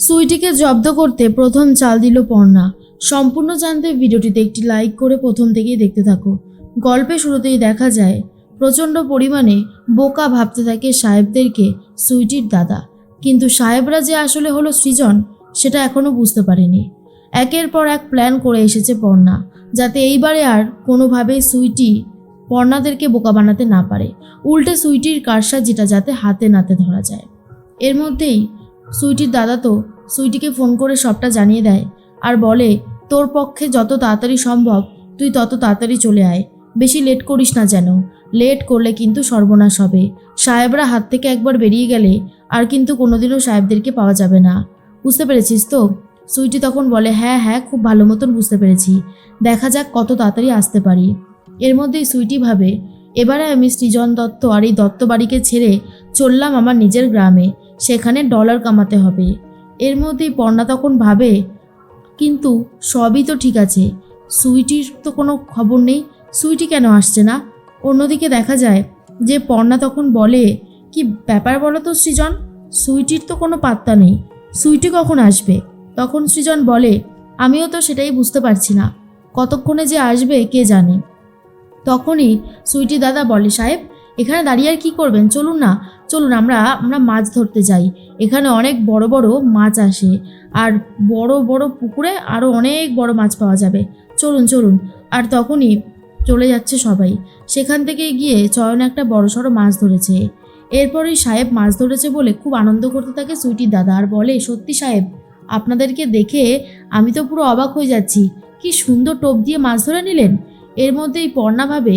সুইটিকে জব্দ করতে প্রথম চাল দিল পর্ণা। সম্পূর্ণ জানতে ভিডিওটিতে একটি লাইক করে প্রথম থেকেই দেখতে থাকো। গল্পে শুরুতেই দেখা যায়, প্রচণ্ড পরিমাণে বোকা ভাবতে থাকে সাহেবদেরকে সুইটির দাদা। কিন্তু সাহেবরা যে আসলে হলো সৃজন, সেটা এখনও বুঝতে পারেনি। একের পর এক প্ল্যান করে এসেছে পর্ণা, যাতে এইবারে আর কোনোভাবেই সুইটি পর্ণাদেরকে বোকা বানাতে না পারে। উল্টে সুইটির কারসাজিটা যাতে হাতে নাতে ধরা যায়। এর মধ্যেই সুইটির দাদা তো সুইটিকে ফোন করে সবটা জানিয়ে দেয় আর বলে, তোর পক্ষে যত তাড়াতাড়ি সম্ভব তুই তত তাড়াতাড়ি চলে আয়। বেশি লেট করিস না যেন। লেট করলে কিন্তু সর্বনাশ হবে। সাহেবরা হাত থেকে একবার বেরিয়ে গেলে আর কিন্তু কোনোদিনও সাহেবদেরকে পাওয়া যাবে না। বুঝতে পেরেছিস তো? সুইটি তখন বলে হ্যাঁ হ্যাঁ খুব ভালো মতন বুঝতে পেরেছি। দেখা যাক কত তাড়াতাড়ি আসতে পারি। এর মধ্যেই সুইটি ভাবে, এবারে আমি সৃজন দত্ত আর এই দত্ত বাড়িকে ছেড়ে চললাম আমার নিজের গ্রামে। সেখানে ডলার কামাতে হবে। এর মধ্যেই পর্ণা তখন ভাবে, কিন্তু সবই তো ঠিক আছে। সুইটির তো কোনো খবর নেই। সুইটি কেন আসছে না? অন্যদিকে দেখা যায় যে পর্ণা তখন বলে, কি ব্যাপার বলো তো সৃজন? সুইটির তো কোনো পাত্তা নেই। সুইটি কখন আসবে? তখন সৃজন বলে, আমিও তো সেটাই বুঝতে পারছি না। কতক্ষণে যে আসবে কে জানে? তখনই সুইটি দাদা বলে, সাহেব এখানে দাঁড়িয়ে আর কী করবেন? চলুন না, চলুন, আমরা আমরা মাছ ধরতে যাই। এখানে অনেক বড় বড় মাছ আসে। আর বড় বড় পুকুরে আরও অনেক বড় মাছ পাওয়া যাবে। চলুন চলুন। আর তখনই চলে যাচ্ছে সবাই। সেখান থেকে গিয়ে চয়ন একটা বড় সড়ো মাছ ধরেছে। এরপরই সাহেব মাছ ধরেছে বলে খুব আনন্দ করতে থাকে সুইটির দাদা আর বলে, সত্যি সাহেব, আপনাদেরকে দেখে আমি তো পুরো অবাক হয়ে যাচ্ছি। কি সুন্দর টোপ দিয়ে মাছ ধরে নিলেন? এর মধ্যেই পর্ণা ভাবে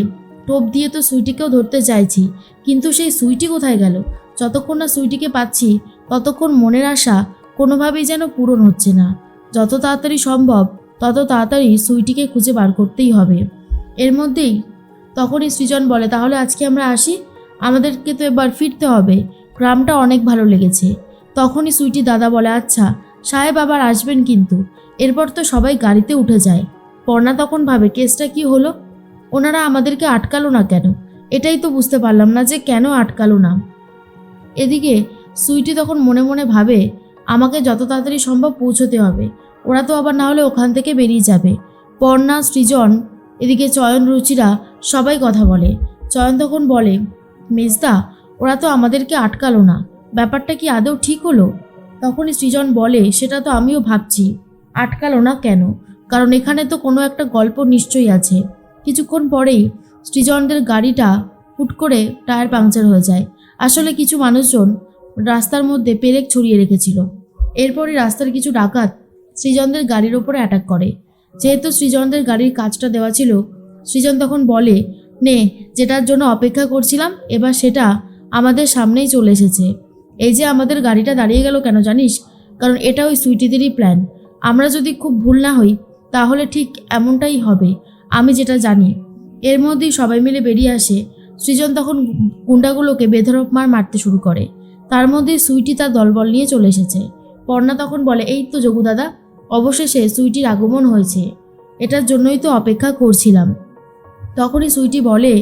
টোপ দিয়ে তো সুইটিকেও ধরতে চাইছি, কিন্তু সেই সুইটি কোথায় গেল? যতক্ষণ না সুইটিকে পাচ্ছি, ততক্ষণ মনের আশা কোনোভাবেই যেন পূরণ হচ্ছে না। যত তাড়াতাড়ি সম্ভব, তত তাড়াতাড়ি সুইটিকে খুঁজে বার করতেই হবে। এর মধ্যেই তখনই সৃজন বলে, তাহলে আজকে আমরা আসি? আমাদেরকে তো এবার ফিরতে হবে। গ্রামটা অনেক ভালো লেগেছে। তখনই সুইটি দাদা বলে আচ্ছা সাহেব আবার আসবেন কিন্তু। এরপর তো সবাই গাড়িতে উঠে যায়। পর্ণা তখন ভাবে, কেসটা কি হলো? ওনারা আমাদেরকে আটকালো না কেন? এটাই তো বুঝতে পারলাম না যে কেন আটকালো না। এদিকে সুইটি তখন মনে মনে ভাবে, আমাকে যত তাড়াতাড়ি সম্ভব পৌঁছতে হবে। ওরা তো আবার না হলে ওখান থেকে বেরিয়ে যাবে। পর্ণা, সৃজন, এদিকে চয়ন, রুচিরা সবাই কথা বলে। চয়ন তখন বলে, মেজদা, ওরা তো আমাদেরকে আটকালো না। ব্যাপারটা কি আদৌ ঠিক হলো? তখনই সৃজন বলে, সেটা তো আমিও ভাবছি। আটকালো না কেন? কারণ এখানে তো কোনো একটা গল্প নিশ্চয়ই আছে। কিছুক্ষণ পরেই সৃজনদের গাড়িটা হুট করে টায়ার পাংচার হয়ে যায়। আসলে কিছু মানুষজন রাস্তার মধ্যে পেরেক ছড়িয়ে রেখেছিল। এরপরই রাস্তার কিছু ডাকাত সৃজনদের গাড়ির ওপরে অ্যাটাক করে। যেহেতু সৃজনদের গাড়ির কাজটা দেওয়া ছিল, সৃজন তখন বলে, নে, যেটার জন্য অপেক্ষা করছিলাম, এবার সেটা আমাদের সামনেই চলে এসেছে। এই যে আমাদের গাড়িটা দাঁড়িয়ে গেল কেন জানিস? কারণ এটা ওই সুইটিদেরই প্ল্যান আমরা যদি খুব ভুল না হই, তাহলে ঠিক এমনটাই হবে। আমি যেটা জানি, এর মধ্যেই সবাই মিলে বেরিয়ে আসে, সৃজন তখন গুন্ডাগুলোকে বেধরক মার মারতে শুরু করে। তার মধ্যেই সুইটি তার দলবল নিয়ে চলে এসেছে। পর্ণা তখন বলে, এই তো যোগু দাদা, অবশেষে সুইটির আগমন হয়েছে। এটার জন্যই তো অপেক্ষা করছিলাম। তখনই সুইটি বলে,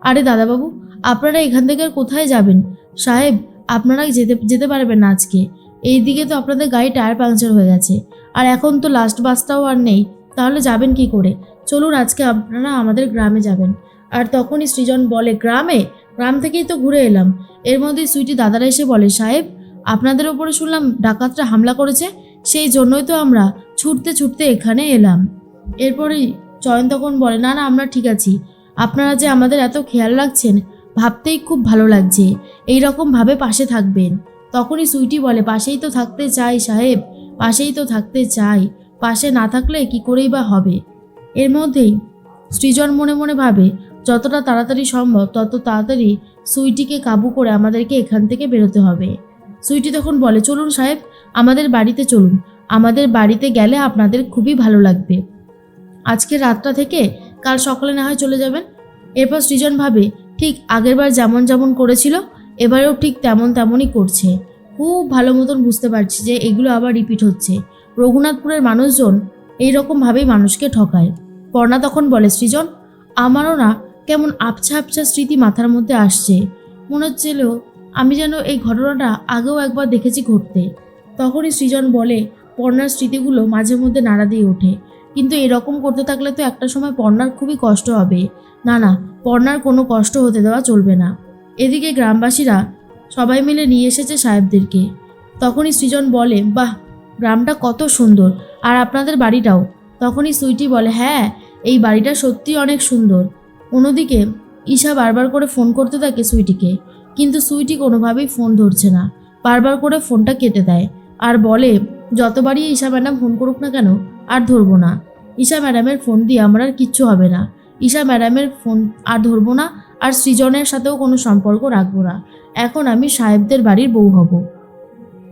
আরে দাদাবাবু, আপনারা এখান থেকে আর কোথায় যাবেন? সাহেব, আপনারা যেতে যেতে পারবেন আজকে। এই দিকে তো আপনাদের গাড়ি টায়ার পাংচার হয়ে গেছে। আর এখন তো লাস্ট বাসটাও আর নেই। তাহলে যাবেন কি করে? চলুন আজকে আপনারা আমাদের গ্রামে যাবেন। আর তখনই সৃজন বলে, গ্রামে? গ্রাম থেকেই তো ঘুরে এলাম। এর মধ্যে সুইটি দাদারা এসে বলে, সাহেব, আপনাদের ওপরে শুনলাম ডাকাতরা হামলা করেছে, সেই জন্যই তো আমরা ছুটতে ছুটতে এখানে এলাম। এরপরেই চয়ন তখন বলে, না না, আমরা ঠিক আছি। আপনারা যে আমাদের এত খেয়াল রাখছেন, ভাবতেই খুব ভালো লাগছে। এই রকম ভাবে পাশে থাকবেন। তখনই সুইটি বলে, পাশেই তো থাকতে চাই, সাহেব, পাশেই তো থাকতে চাই। পাশে না থাকলে কি করেই বা হবে? এর মধ্যেই সৃজন মনে মনে ভাবে, যতটা তাড়াতাড়ি সম্ভব তত তাড়াতাড়ি সুইটিকে কাবু করে আমাদেরকে এখান থেকে বেরোতে হবে। সুইটি তখন বলে, চলুন সাহেব, আমাদের বাড়িতে চলুন। আমাদের বাড়িতে গেলে আপনাদের খুবই ভালো লাগবে। আজকে রাতটা থেকে কাল সকালে না হয় চলে যাবেন? এরপর সৃজন ভাবে, ঠিক আগেরবার যেমন যেমন করেছিল, এবারেও ঠিক তেমন তেমনই করছে। খুব ভালো মতন বুঝতে পারছি যে এগুলো আবার রিপিট হচ্ছে। রঘুনাথপুরের মানুষজন এই রকমভাবেই মানুষকে ঠকায়। পর্ণা তখন বলে, সৃজন, আমারও না কেমন আবছা আবছা স্মৃতি মাথার মধ্যে আসছে। মনে হচ্ছিল আমি যেন এই ঘটনাটা আগেও একবার দেখেছি ঘটতে। তখনই সৃজন বলে, পর্ণার স্মৃতিগুলো মাঝে মধ্যে নাড়া দিয়ে ওঠে। কিন্তু এরকম করতে থাকলে তো একটা সময় পর্ণার খুবই কষ্ট হবে। না না, পর্ণার কোনো কষ্ট হতে দেওয়া চলবে না। এদিকে গ্রামবাসীরা সবাই মিলে নিয়ে এসেছে সাহেবদেরকে। তখনই সৃজন বলে, বাহ, গ্রামটা কত সুন্দর। আর আপনাদের বাড়িটাও। তখনই সুইটি বলে হ্যাঁ এই বাড়িটা সত্যি অনেক সুন্দর। অন্যদিকে ঈশা বারবার করে ফোন করতে থাকে সুইটিকে, কিন্তু সুইটি কোনোভাবেই ফোন ধরছে না। বারবার করে ফোনটা কেটে দেয় আর বলে, যতবারই ঈশা ম্যাডাম ফোন করুক না কেন, আর ধরবো না। ঈশা ম্যাডামের ফোন দিয়ে আমার আর কিচ্ছু হবে না। ঈশা ম্যাডামের ফোন আর ধরবো না, আর সৃজনের সাথেও কোনো সম্পর্ক রাখব না। এখন আমি সাহেবদের বাড়ির বউ হব।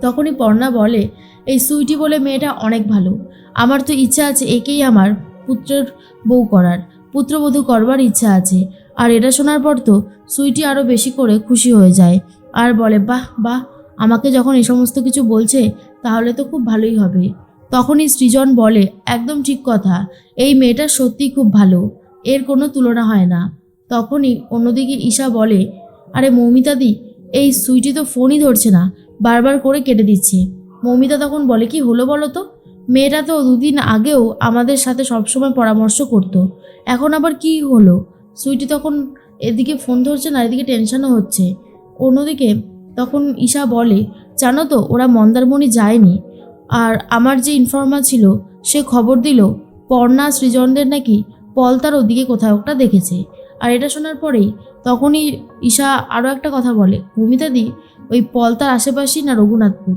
তখনই পর্ণা বলে, এই সুইটি বলে মেয়েটা অনেক ভালো। আমার তো ইচ্ছা আছে একেই আমার পুত্রের বউ করার। পুত্রবধূ করবার ইচ্ছা আছে। আর এটা শোনার পর তো সুইটি আরও বেশি করে খুশি হয়ে যায় আর বলে, বাহ বাহ, আমাকে যখন এ সমস্ত কিছু বলছে, তাহলে তো খুব ভালোই হবে। তখনই সৃজন বলে, একদম ঠিক কথা। এই মেয়েটা সত্যিই খুব ভালো। এর কোনো তুলনা হয় না। তখনই অন্যদিকে ঈশা বলে, আরে মৌমিতাদি, এই সুইটি তো ফোনই ধরছে না। বারবার করে কেটে দিচ্ছে। মৌমিতা তখন বলে, কি হলো বলো তো? মেয়েটা তো দুদিন আগেও আমাদের সাথে সবসময় পরামর্শ করতো। এখন আবার কি হলো? সুইটি তখন এদিকে ফোন ধরছে না, এদিকে টেনশনও হচ্ছে। অন্যদিকে তখন ঈশা বলে, জানো তো, ওরা মন্দারমণি যায়নি। আর আমার যে ইনফর্মার ছিল, সে খবর দিল, পর্ণা, সৃজনদের নাকি পলতার ওদিকে কোথাও একটা দেখেছে। আর এটা শোনার পরেই তখনই ঈশা আরও একটা কথা বলে ভূমিতাদি ওই পলতার আশেপাশেই না রঘুনাথপুর?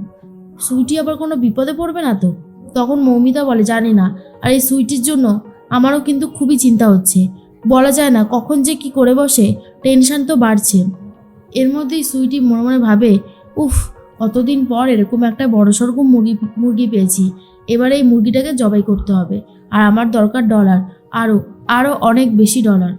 সুইটি আবার কোনো বিপদে পড়বে না তো? তখন মৌমিতা বলে, জানি না। আর এই সুইটির জন্য আমারও কিন্তু খুবই চিন্তা হচ্ছে। বলা যায় না কখন যে কি করে বসে, টেনশন তো বাড়ছে। এর মধ্যেই সুইটি মনে মনে ভাবে, উফ কতদিন পর এরকম একটা বড় সড়কম মুরগি মুরগি পেয়েছি। এবারে এই মুরগিটাকে জবাই করতে হবে। আর আমার দরকার ডলার আরও আরও অনেক বেশি ডলার